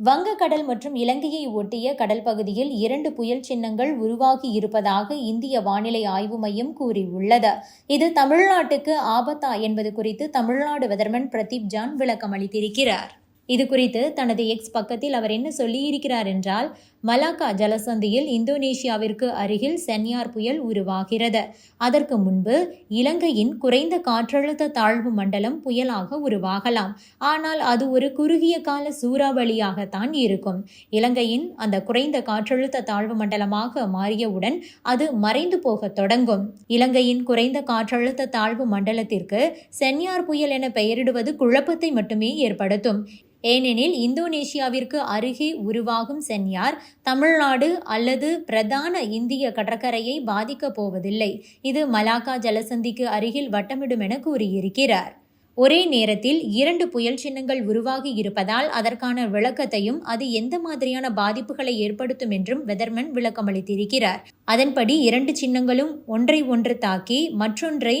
வங்கக்கடல் மற்றும் இலங்கையை ஒட்டிய கடல் பகுதியில் இரண்டு புயல் சின்னங்கள் உருவாகி இருப்பதாக இந்திய வானிலை ஆய்வு மையம் கூறியுள்ளது. இது தமிழ்நாட்டுக்கு ஆபத்தா என்பது குறித்து தமிழ்நாடு வெதர்மன் பிரதீப் ஜான் விளக்கம் அளித்திருக்கிறார் இது குறித்து தனது எக்ஸ் பக்கத்தில் அவர் என்ன சொல்லியிருக்கிறார் என்றால் மலாக்கா ஜலசந்தியில் இந்தோனேஷியாவிற்கு அருகில் சென்யார் புயல் உருவாகிறது. அதற்கு முன்பு இலங்கையின் குறைந்த காற்றழுத்த தாழ்வு மண்டலம் புயலாக உருவாகலாம். ஆனால் அது ஒரு குறுகிய கால சூறாவளியாகத்தான் இருக்கும். இலங்கையின் அந்த குறைந்த காற்றழுத்த தாழ்வு மண்டலமாக மாறியவுடன் அது மறைந்து போகத் தொடங்கும். இலங்கையின் குறைந்த காற்றழுத்த தாழ்வு மண்டலத்திற்கு சென்யார் புயல் என பெயரிடுவது குழப்பத்தை மட்டுமே ஏற்படுத்தும். ஏனெனில் இந்தோனேஷியாவிற்கு அருகே உருவாகும் சென்யார் தமிழ்நாடு அல்லது பிரதான இந்திய கடற்கரையை பாதிக்கப் போவதில்லை. இது மலாக்கா ஜலசந்திக்கு அருகில் வட்டமிடும் என கூறியிருக்கிறார். ஒரே நேரத்தில் இரண்டு புயல் சின்னங்கள் உருவாகி இருப்பதால் அதற்கான விளக்கத்தையும் அது எந்த மாதிரியான பாதிப்புகளை ஏற்படுத்தும் என்றும் வெதர்மன் விளக்கமளித்திருக்கிறார். அதன்படி இரண்டு சின்னங்களும் ஒன்றை ஒன்று தாக்கி மற்றொன்றை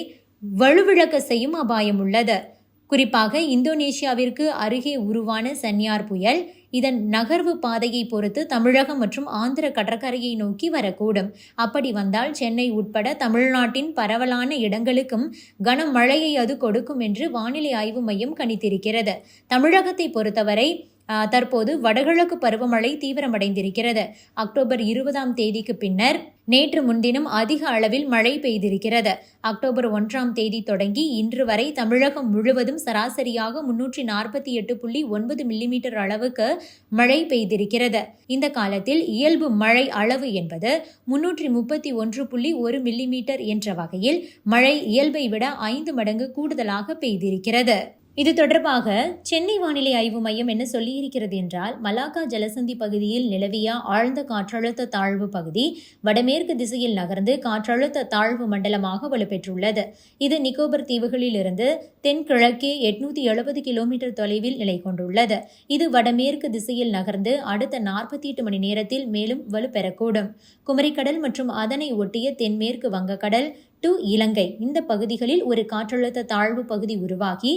வலுவிழக்க செய்யும் அபாயம் உள்ளது. குறிப்பாக இந்தோனேஷியாவிற்கு அருகே உருவான சென்யார் புயல் இதன் நகர்வு பாதையை பொறுத்து தமிழகம் மற்றும் ஆந்திர கடற்கரையை நோக்கி வரக்கூடும். அப்படி வந்தால் சென்னை உட்பட தமிழ்நாட்டின் பரவலான இடங்களுக்கும் கனமழையை அது கொடுக்கும் என்று வானிலை ஆய்வு மையம் கணித்திருக்கிறது. தமிழகத்தை பொறுத்தவரை தற்போது வடகிழக்கு பருவமழை தீவிரமடைந்திருக்கிறது. அக்டோபர் இருபதாம் தேதிக்கு பின்னர் நேற்று முன்தினம் அதிக அளவில் மழை பெய்திருக்கிறது. அக்டோபர் ஒன்றாம் தேதி தொடங்கி இன்று வரை தமிழகம் முழுவதும் சராசரியாக முன்னூற்றி நாற்பத்தி எட்டு புள்ளி ஒன்பது மில்லிமீட்டர் அளவுக்கு மழை பெய்திருக்கிறது. இந்த காலத்தில் இயல்பு மழை அளவு என்பது முன்னூற்றி முப்பத்தி ஒன்று புள்ளி ஒரு மில்லிமீட்டர் என்ற வகையில் மழை இயல்பை விட ஐந்து மடங்கு கூடுதலாக பெய்திருக்கிறது. இது தொடர்பாக சென்னை வானிலை ஆய்வு மையம் என்ன சொல்லியிருக்கிறது என்றால் மலாக்கா ஜலசந்தி பகுதியில் நிலவிய ஆழ்ந்த காற்றழுத்த தாழ்வு பகுதி வடமேற்கு திசையில் நகர்ந்து காற்றழுத்த தாழ்வு மண்டலமாக வலுப்பெற்றுள்ளது. இது நிக்கோபர் தீவுகளிலிருந்து தென்கிழக்கே எட்நூத்தி எழுபது கிலோமீட்டர் தொலைவில் நிலை கொண்டுள்ளது. இது வடமேற்கு திசையில் நகர்ந்து அடுத்த நாற்பத்தி எட்டு மணி நேரத்தில் மேலும் வலுப்பெறக்கூடும். குமரிக்கடல் மற்றும் அதனை ஒட்டிய தென்மேற்கு வங்கக்கடல் டு இலங்கை. இந்த பகுதிகளில் ஒரு காற்றழுத்த தாழ்வு பகுதி உருவாகி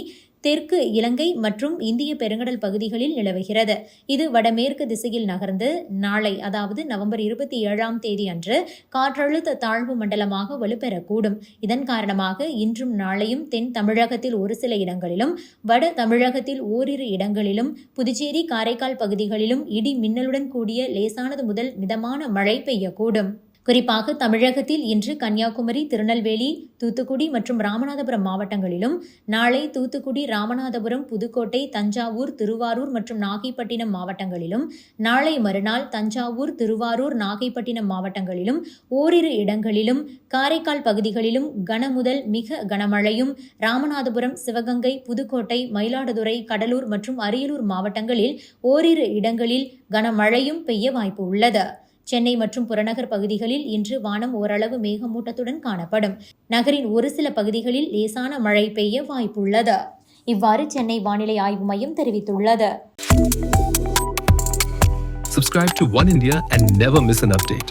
தெற்கு இலங்கை மற்றும் இந்திய பெருங்கடல் பகுதிகளில் நிலவுகிறது. இது வடமேற்கு திசையில் நகர்ந்து நாளை அதாவது நவம்பர் இருபத்தி ஏழாம் தேதி அன்று காற்றழுத்த தாழ்வு மண்டலமாக வலுப்பெறக்கூடும். இதன் காரணமாக இன்றும் நாளையும் தென் தமிழகத்தில் ஒரு சில இடங்களிலும் வட தமிழகத்தில் ஓரிரு இடங்களிலும் புதுச்சேரி காரைக்கால் பகுதிகளிலும் இடி மின்னலுடன் கூடிய லேசானது முதல் மிதமான மழை பெய்யக்கூடும். குறிப்பாக தமிழகத்தில் இன்று கன்னியாகுமரி திருநெல்வேலி தூத்துக்குடி மற்றும் ராமநாதபுரம் மாவட்டங்களிலும் நாளை தூத்துக்குடி ராமநாதபுரம் புதுக்கோட்டை தஞ்சாவூர் திருவாரூர் மற்றும் நாகைப்பட்டினம் மாவட்டங்களிலும் நாளை மறுநாள் தஞ்சாவூர் திருவாரூர் நாகைப்பட்டினம் மாவட்டங்களிலும் ஓரிரு இடங்களிலும் காரைக்கால் பகுதிகளிலும் கனமுதல் மிக கனமழையும் ராமநாதபுரம் சிவகங்கை புதுக்கோட்டை மயிலாடுதுறை கடலூர் மற்றும் அரியலூர் மாவட்டங்களில் ஓரிரு இடங்களில் கனமழையும் பெய்ய வாய்ப்பு உள்ளது. சென்னை மற்றும் புறநகர் பகுதிகளில் இன்று வானம் ஓரளவு மேகமூட்டத்துடன் காணப்படும். நகரின் ஒரு சில பகுதிகளில் லேசான மழை பெய்ய வாய்ப்புள்ளது. இவ்வாறு சென்னை வானிலை ஆய்வு மையம் தெரிவித்துள்ளது. Subscribe to One India and never miss an update.